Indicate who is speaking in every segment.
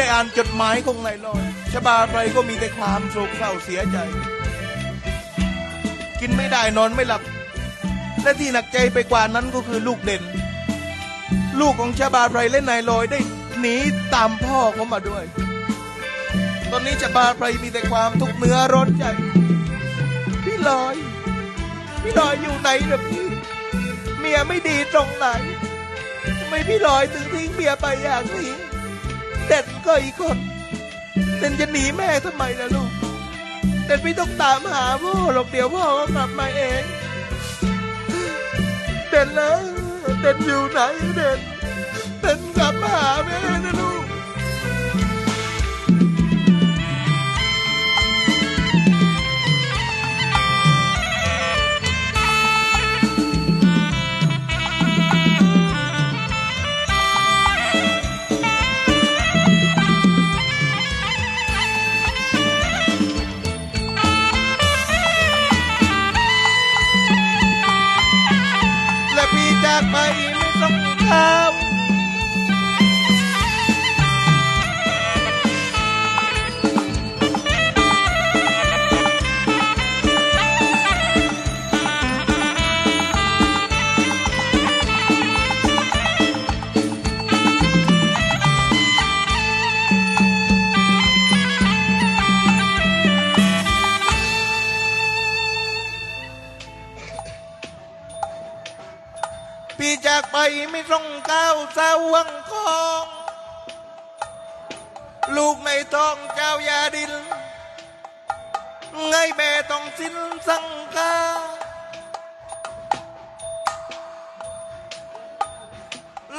Speaker 1: ได้อ่านจดหมายของนายลอยชบาไปก็มีแต่ความโศกเศร้าเสียใจ กินไม่ได้นอนไม่หลับ และที่หนักใจไปกว่านั้นก็คือลูกเด่น ลูกของชาบาไพรและนายลอยได้หนีตามพ่อเขามาด้วย ตอนนี้ชาบาไพรมีแต่ความทุกข์เนื้อร้อนใจ พี่ลอย พี่ลอยอยู่ไหนเนะพี่ เมียไม่ดีตรงไหนทำไมพี่ลอยถึงทิ้งเมียไปอย่างนี้ เด่นก็อีกคนเด่นจะหนีแม่ทำไมล่ะลูกเด่นไม่ต้องตามหาพ่อหรอกเดี๋ยวพ่อก็กลับมาเองเด่นนะเด่นอยู่ไหนเด่นเด่นกลับมาหาแม่นะลูก จากไปไม่ต้องถาม ต้องก้าวสาวังคองลูกในท้องเจ้ายาดินไงแม่ต้องสิ้นสังกา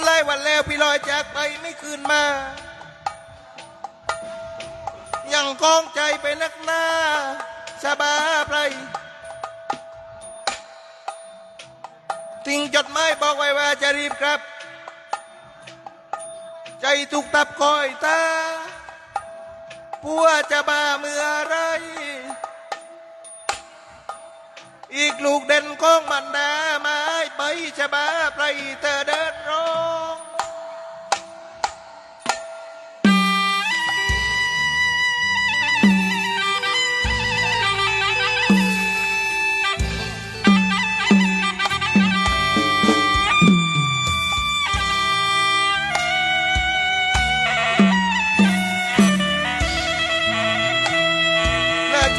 Speaker 1: ไล่วันแล้วพี่ลอยจากไปไม่คืนมา ยังกองใจไปนักหน้าสบาไพร ทิ้งจดหมายบอกไว้ว่าจะรีบครับ ใจทุกตับคอยตาผัวจะมาเมื่อไร อีกลูกเด่นของมันดาไม้ไปจะบาไปเธอเดินรอ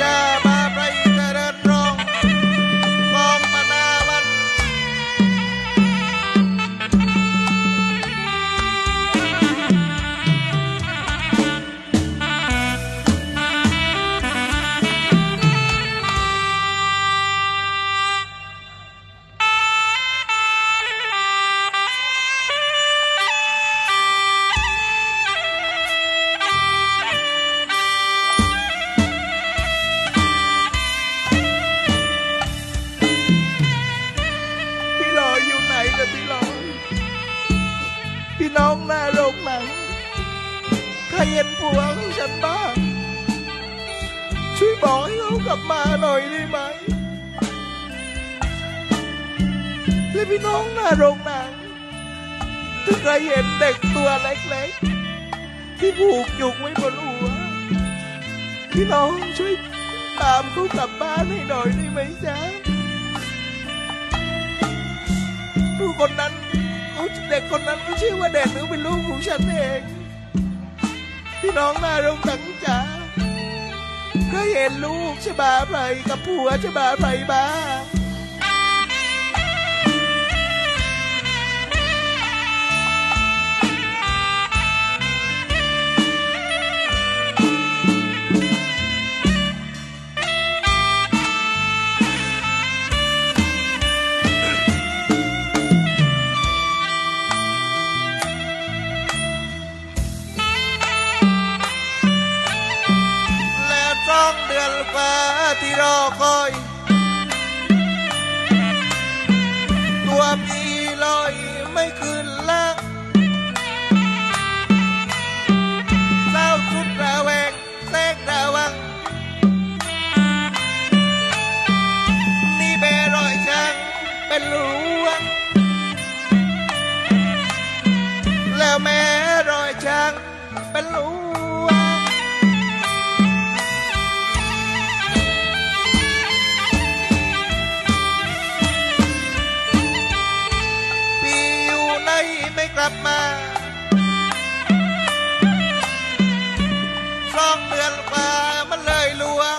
Speaker 1: ง พี่น้องหน้าโรงหนังถ้าใครเห็นเด็กตัวเล็กๆ ที่ผูกจุกไว้บนหัว พี่น้องช่วยตามเขากลับบ้านให้หน่อยได้ไหมจ๊ะลูกคนนั้นเขาเด็กคนนั้นเขาชื่อว่าเด่นหรือเป็นลูกของฉันเองพี่น้องนารงตังจ๋าเคยเห็นลูกชะบาไพรกับผัวชะบาไพรบ้าง ที่ สองเดือนกว่ามันเลยลวง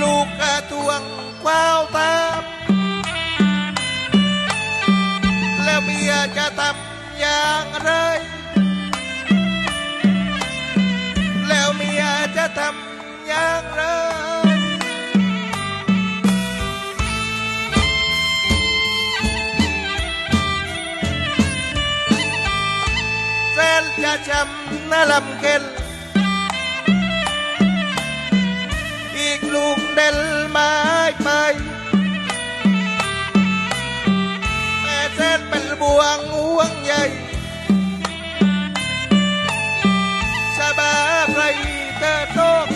Speaker 1: ลูกกระทวงคว้าวตามแล้วเมียจะทำอย่างไร ช้ำน่าลำเค็นอีกลูกเด่นไม้ไปแม่เส้นเป็นบ่วงห่วงใหญ่ชาบาใครเตอโตก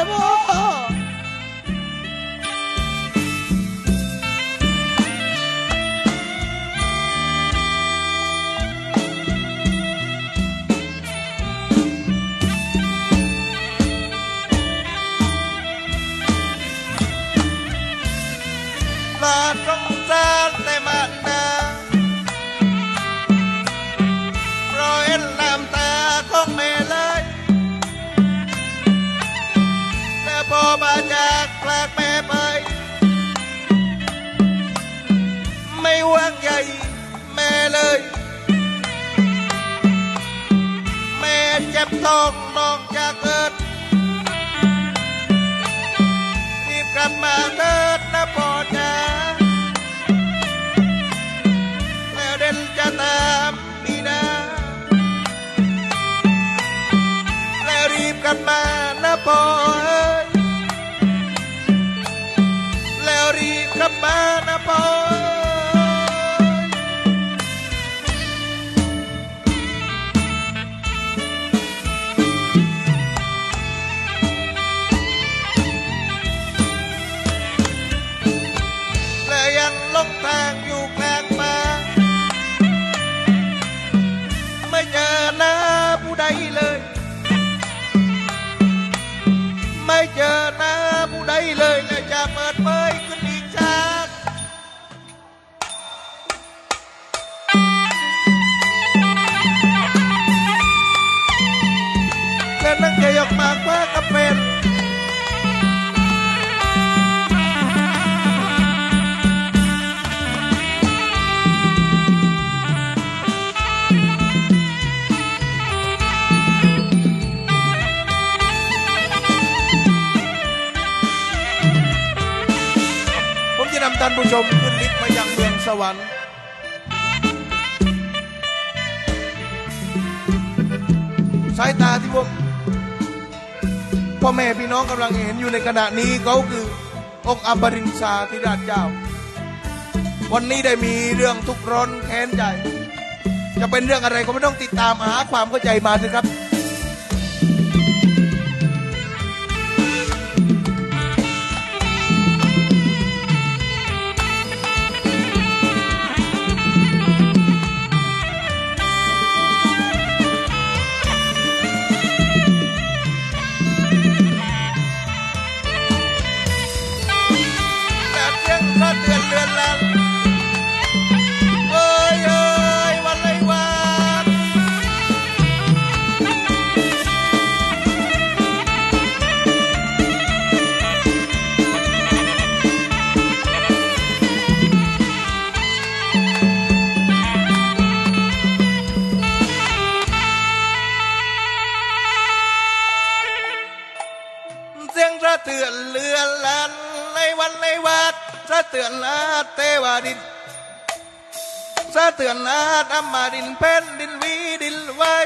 Speaker 1: อ พ่อเอ้ยแล้วรีบกลับบ้านะพ่อ ชมขึ้นลิฟต์มายังเมืองสวรรค์สายตาที่พวกพ่อแม่พี่น้องกำลังเห็นอยู่ในขณะนี้เขาคือองค์อมรินทราธิราชเจ้า วันนี้ได้มีเรื่องทุกข์ร้อนแค้นใจ จะเป็นเรื่องอะไรก็ไม่ต้องติดตามหาความเข้าใจมาสิครับ เทวดินสะเตือนลาดอำมาดินเพ่นดินวีดินไว้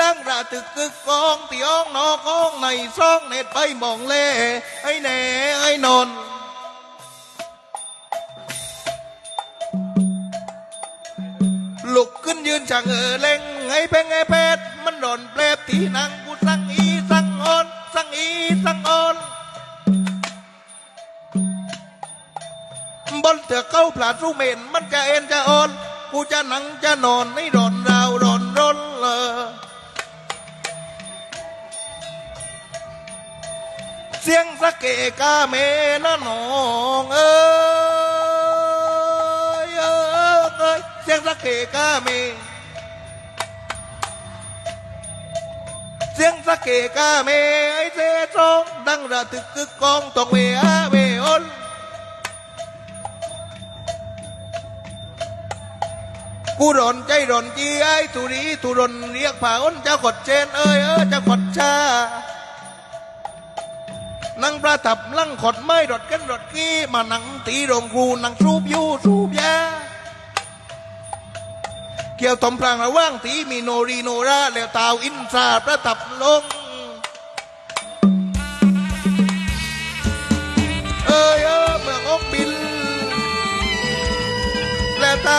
Speaker 1: ดังระตึกกึกกองตีอ้องนอกองในซองเน็ตไปมองเล่ไอ้แหน่ไอ้นนลุกขึ้นยืนช่างเออเล่งไอ้เพ่งไอ้เพชรมันโดนเปลบที่นังกูสั่งอีสั่งออนสั่งอีสั่งออน บนเถือกเข้าผลาดสู้เมนมันจะเอ็นจะอ่อน กูจะหนังจะนอนให้รอนราวรอนร้นเลยเสียงสะเกกาเมนะน้องเอ้ยเอ้ยเอ้ยเสียงสะเกกาเมเสียงสะเกกาเมไอเซซองดังระตึกกึกกองตองเวอาเวออน กูรอนใจรอนจีไอ้ตุรีตุรนเรียกผ่าอ้นเจ้ากดเจนเอ้ยเออเจ้ากดชา นั่งประทับลั่งขดไม้รถกันรถกี้มานั่งตีโรงครูนั่งสูบยูสูบยาเกี่ยวตมพรางระว่างตีมีโนรีโนราแล้วตาวอินทราประทับลง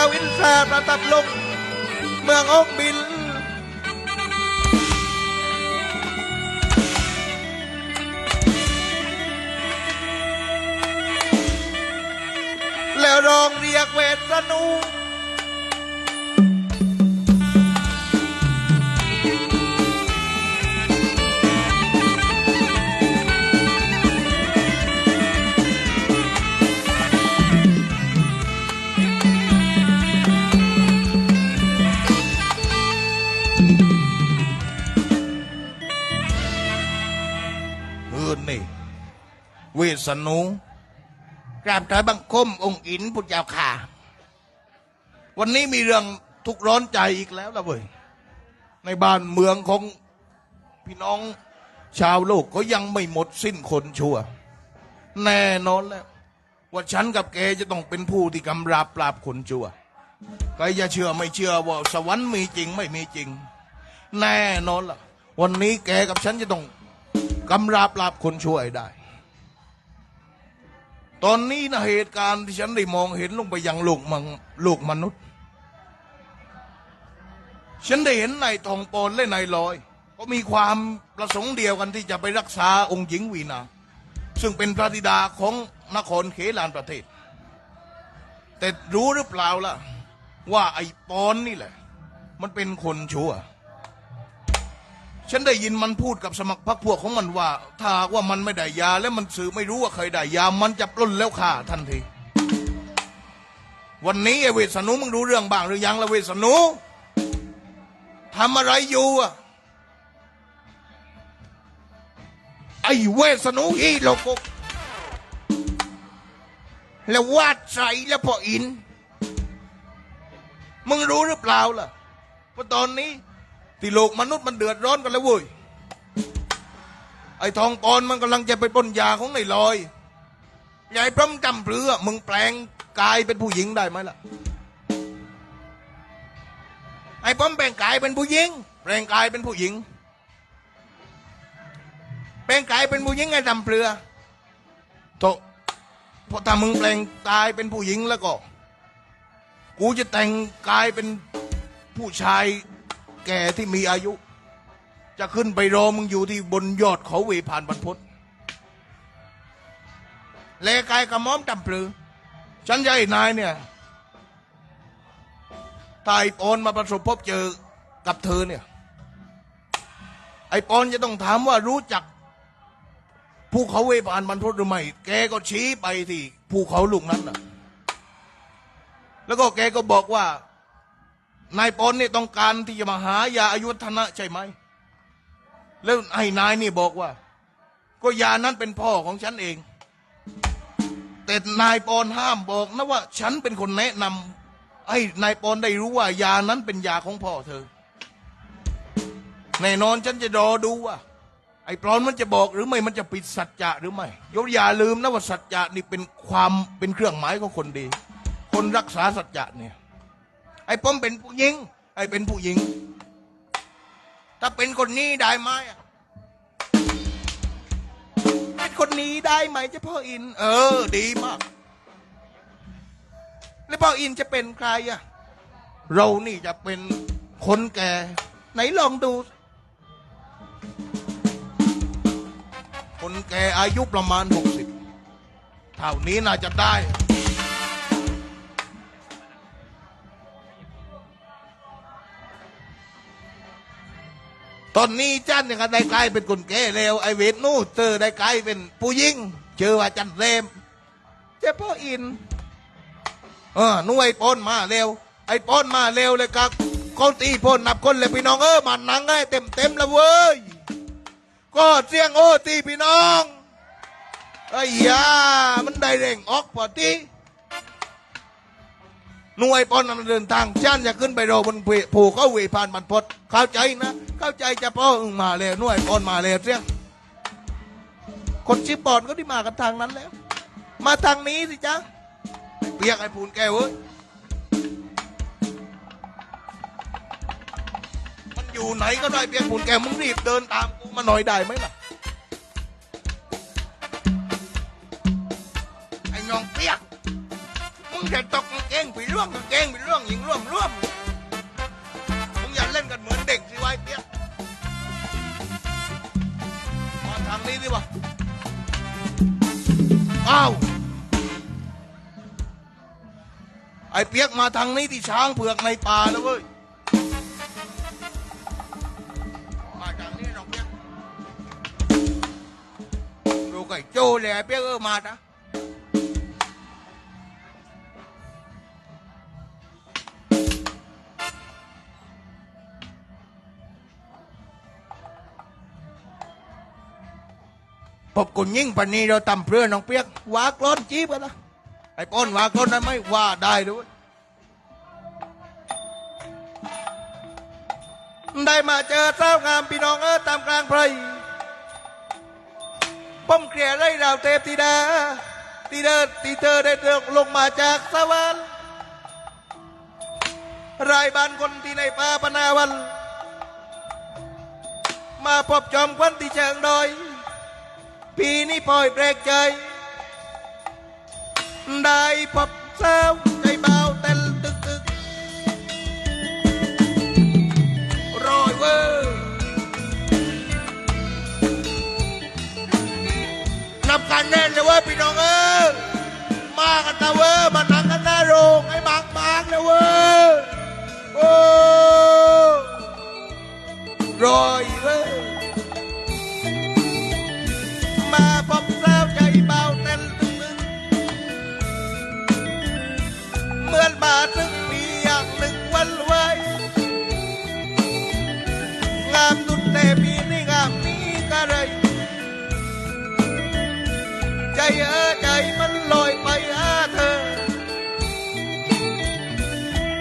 Speaker 1: วตาวินซาประทับลง เมืองอกบิน แล้วร้องเรียกเวทสนุก สนุกราบถอยบังคมองค์อินพุทธเจ้าค่ะวันนี้มีเรื่องทุกข์ร้อนใจอีกแล้วละเว้ยในบ้านเมืองของพี่น้องชาวโลกก็ยังไม่หมดสิ้นคนชั่ว แน่นอนแล้ว ว่าฉันกับแกจะต้องเป็นผู้ที่กำราบปราบคนชั่วใครจะเชื่อไม่เชื่อว่าสวรรค์มีจริงไม่มีจริง แน่นอนล่ะ วันนี้แกกับฉันจะต้องกำราบลาบคนชั่วได้ ตอนนี้นะเหตุการณ์ที่ฉันได้มองเห็นลงไปยังโลกมังโลกมนุษย์ ฉันได้เห็นนายทองปอนและนายลอย ก็มีความประสงค์เดียวกันที่จะไปรักษาองค์หญิงวีนา ซึ่งเป็นพระธิดาของนครเขลานประเทศ แต่รู้หรือเปล่าล่ะ ว่าไอ้ปอนนี่แหละ มันเป็นคนชั่ว ฉันได้ยินมันพูดกับสมัครพรรคพวกของมันว่า ถ้าหากว่ามันไม่ได้ยา และมันสื่อไม่รู้ว่าเคยได้ยา มันจะปล้นแล้วฆ่าทันที วันนี้ไอ้เวสนุมึงรู้เรื่องบ้างหรือยังละเวสนุทำอะไรอยู่อะไอ้เวสนุอีโลกกแล้ววาดใสแล้วพออิน มึงรู้หรือเปล่าล่ะว่าตอนนี้ ที่โลกมนุษย์มันเดือดร้อนกันแล้วเว้ยไอ้ทองปอนมันกำลังจะไปปล้นยาของไอ้ลอยยายพร้อมจำเรือมึงแปลงกายเป็นผู้หญิงได้ไหมล่ะไอ้ป้อมแปลงกายเป็นผู้หญิง แปลงกายเป็นผู้หญิง แปลงกายเป็นผู้หญิงไอ้จำเรือโตพราะถ้ามึงแปลงกายเป็นผู้หญิงแล้วก็ กูจะแต่งกายเป็นผู้ชาย แก่ที่มีอายุ จะขึ้นไปรอมึงอยู่ที่บนยอดเขาเวผ่านบรรพตเลกายกระม่อมจำปลือ ฉันให้นายเนี่ยถ้าไอปอนมาประสบพบเจอกับเธอเนี่ย ไอปอนจะต้องถามว่ารู้จักภูเขาเวผ่านบรรพตหรือไม่ แกก็ชี้ไปที่ภูเขาลูกนั้นน่ะแล้วก็แกก็บอกว่า นายปนนี่ต้องการที่จะมาหายาอายุวัฒนะใช่ไหม แล้วไอ้นายนี่บอกว่า ก็ยานั้นเป็นพ่อของฉันเอง แต่นายปอนห้ามบอกนะว่า ฉันเป็นคนแนะนำให้นายปอนได้รู้ว่า ยานั้นเป็นยาของพ่อเธอ แน่นอนฉันจะรอดูว่า ไอ้ปลอนมันจะบอกหรือไม่มันจะปิดสัจจะหรือไม่ยกอย่าลืมนะว่าสัจจะนี่เป็นความเป็นเครื่องหมายของคนดี คนรักษาสัจจะเนี่ย ไอ้ป้อมเป็นผู้หญิง ไอ้เป็นผู้หญิง ถ้าเป็นคนนี้ได้ไหมเป็นคนนี้ได้ไหมเจ้าพ่ออิน เออ ดีมาก แล้วพ่ออินจะเป็นใครอะเรานี่จะเป็นคนแก่ ไหนลองดู คนแก่อายุประมาณหกสิบเท่านี้น่าจะได้ ตอนนี้จันเนี่ยก็ได้กลายเป็นคนแก่แล้วไอเวทนู่เจอได้กลายเป็นผู้หญิงเจอว่าจันเรมเจ้าพ่ออินเออหนุ่ยปนมาเร็ว ไอ้ปนมาเร็วเลยครับเขาตีปนนับคนเลยพี่น้องเออมันนังให้เต็มเต็มแล้วเว้ยก็เสียงโอ้ตีพี่น้องไอ้ยามันได้เร่งออกพอตี หน่วยปอนเดินทางชันจะขึ้นไปรอบนภูเขาเวพานมันพดเข้าใจนะ เข้าใจจะพ่ออึงมาแล้วหน่วยปอนมาแล้วเสียงคนชิปปอนก็ที่มากันทางนั้นแล้ว มาทางนี้สิจ๊ะเปียกไอ้พูนแกวเว้ยมันอยู่ไหนก็ได้เปียกพูนแกวมึงรีบเดินตามกูมาหน่อยได้ไหมล่ะ มึงจะตกเกงไปร่วงกางเกงไปร่วงยิงร่วมร่วมมึงอย่าเล่นกันเหมือนเด็กสิวะไอ้เปียกมาทางนี้ดิวะอ้าวไอ้เปียกมาทางนี้ที่ช้างเผือกในป่าแล้วเว้ยมาทางนี้น้องเปียกดูไก่โจ้เลยไอ้เปียกเออมานะ พบคนยิ่งปันนีเราตำเพื่อน้องเปียกวากล้อนจีบกันนะไอ้ป้อนวากล้นนั้นไม่ว่าได้ด้วยได้มาเจอเจ้างามพี่น้องเออตามกลางไพรป้อมเกลียไรดาวเทพธิดาที่เดินที่เธอได้เดินลงมาจากสวรรค์รายบ้านคนที่ในป่าปนาวัน มาพบจอมควันที่เชิงดอย พี่นี่ปล่อยแปลกใจ ได้พบสาวใจเบาเต้นตึกตึกรอยเวอร์นับกันแน่นเลยเว่าพี่น้องเออมากันนะเว้ยมานั่งกันหน้าโรงไอ้บางบางๆนะเว้ยโอ้รอย เออใจมันลอยไปหาเธอ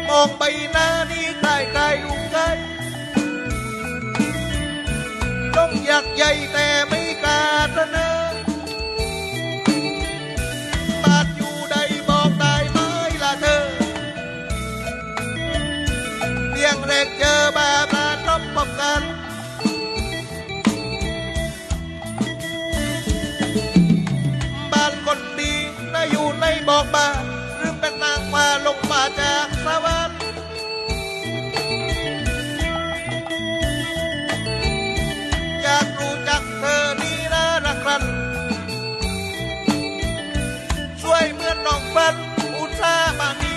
Speaker 1: มองไปหน้านี้ใกล้ใกล้อุ้งใกลต้องอยากใหญ่แต่ไม่ มือนน้องฟันอุตสาห์มานี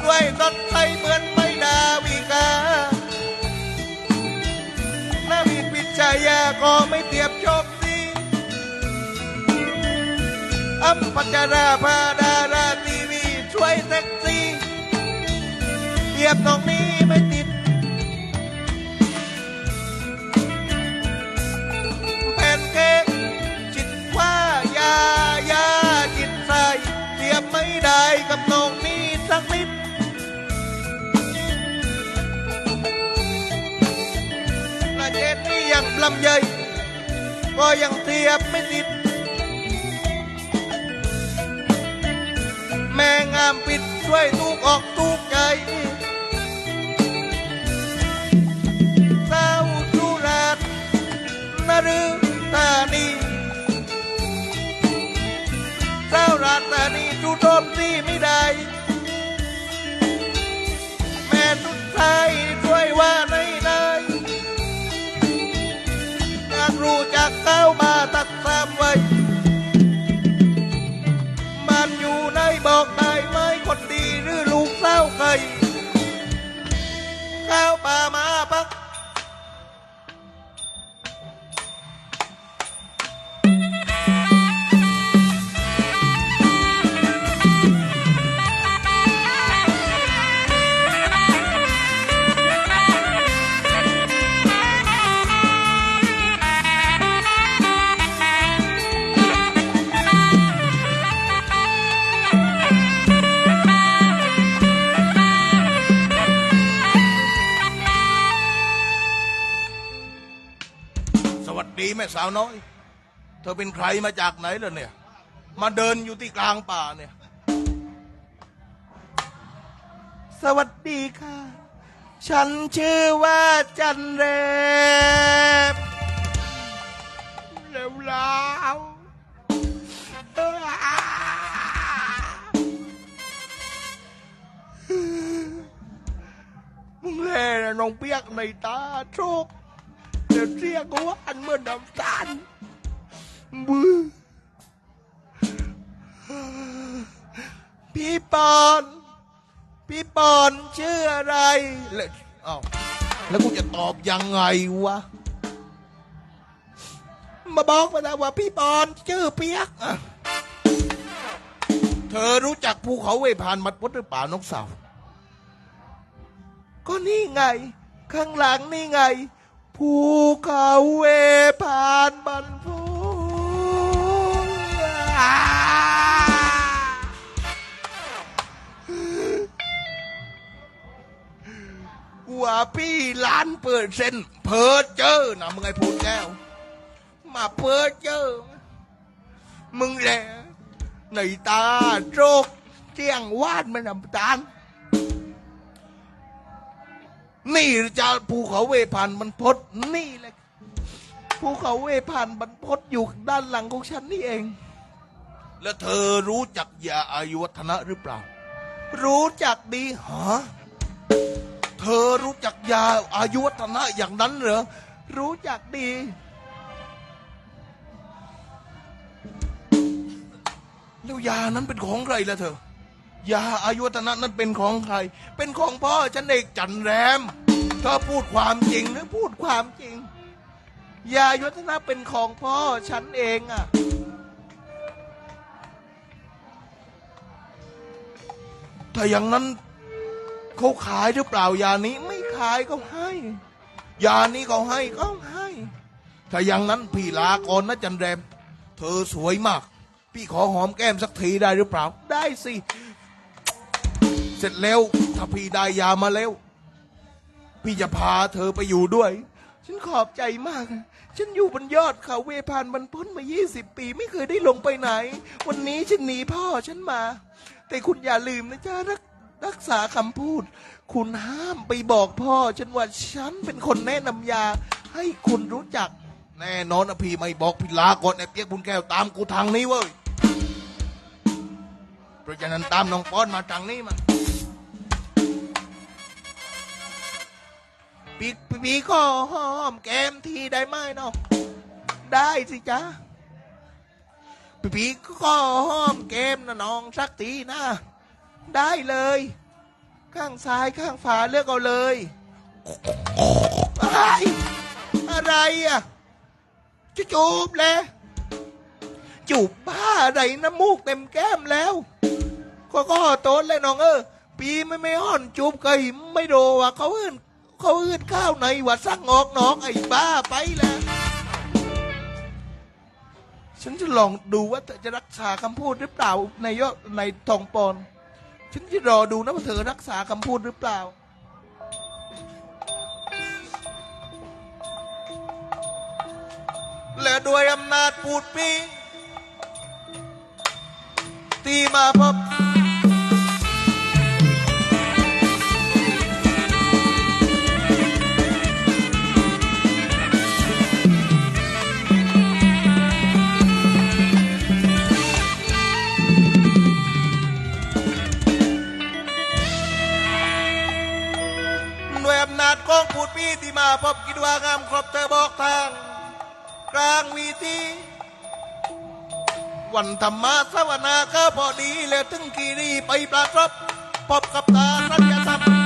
Speaker 1: ช่วยตดใจเหมือนไม่ดาวิกานาวินพิชยาก็ไม่เทียบชมดีอัมพัชราภาดาราทีวีช่วยเซ็กซี่เทียบตรงนี้ไม่ ลำใหญ่ก็ยังเทียบไม่ติด แม่งามปิดช่วยทุกออก ม่สาวน้อย เธอเป็นใครมาจากไหนล่ะเนี่ย มาเดินอยู่ที่กลางป่าเนี่ย สวัสดีค่ะ ฉันชื่อว่าจันเรบเร็วแล้วมึงเล่นน้องเปียกในตาโชค เดี๋ยวเรียกว่าอันเมื่อน้ำตาลบือพี่ปอน พี่ปอนชื่ออะไรแล้วอ้าวแล้วกูจะตอบยังไงวะ มาบอกมาแล้วว่าพี่ปอนชื่อเปียกอะเธอรู้จักภูเขาเวพานมัดวัดหรือเปล่านกสาว ก็นี่ไง ข้างหลังนี่ไง ภูเขาเวพานบรรพุว่าพี่ล้านเปอร์เซ็นเพอเจอนะมึงไอ้พูดแก้ว มาเพอเจอ มึงแหละในตาโรคเจียงวาดมันน้ำตาล นี่จะภูเขาเวพานบรรพตนี่แหละภูเขาเวพานบรรพตอยู่ด้านหลังของฉันนี่เอง แล้วเธอรู้จักยาอายุวัฒนะหรือเปล่า รู้จักดีฮะเธอรู้จักยาอายุวัฒนะอย่างนั้นเหรอรู้จักดีแล้วยานั้นเป็นของใครล่ะเธอ ยาอายุวัฒนะนั้นเป็นของใคร เป็นของพ่อฉันเอกจันแรมเธอพูดความจริงหรือพูดความจริง ยาอายุวัฒนะเป็นของพ่อฉันเองอะถ้าอย่างนั้นเขาขายหรือเปล่ายานี้ไม่ขายก็ให้ ยานี้เขาให้ก็ให้ ถ้าอย่างนั้นพี่ลาก่อนะจันแรม เธอสวยมาก พี่ขอหอมแก้มสักทีได้หรือเปล่า ได้สิ ร็จแล้ว ถ้าพี่ได้ยามาแล้ว พี่จะพาเธอไปอยู่ด้วย ฉันขอบใจมาก ฉันอยู่บนยอดเขาเวพานบรรพ้นมา 20 ปีไม่เคยได้ลงไปไหน วันนี้ฉันหนีพ่อฉันมา แต่คุณอย่าลืมนะจ๊ะรักรักษาคำพูด คุณห้ามไปบอกพ่อ ฉันว่าฉันเป็นคนแนะนำยา ให้คุณรู้จัก แน่นอนนะพี่ไม่บอกพี่ลาก่อนไอ้เปียกบุญแก้วตามกูทางนี้เว้ยเพราะฉะนั้นตามน้องป้อนมาทางนี้มา ปีกปีก็หอมแก้มทีได้ไหมเนาะได้สิจ๊ะปีปีก็หอมแก้มนะน้องสักทีนะได้เลย ข้างซ้ายข้างฝาเลือกเอาเลย อะไร อะไรอะจะจูบเลยจูบบ้าอะไรน้ำมูกเต็มแก้มแล้ว ก็ก็โต้นเลยน้องเออปีไม่ไม่ห่อนจูบเคยไม่โดว่ะเขาอื่น เขาอื่นข้าวในว่าสั่งงอกน้องไอ้บ้าไปแล้วฉันจะลองดูว่าเธอจะรักษาคำพูดหรือเปล่าในยอดในทองปอนฉันจะรอดูนะว่าเธอรักษาคำพูดหรือเปล่า และด้วยอำนาจปูดปีที่มาพบ ทีวันธรรมาสวนาก็พอดี แล้วถึงกีรีไปปลาครบพบกับตาสัญญาธรรม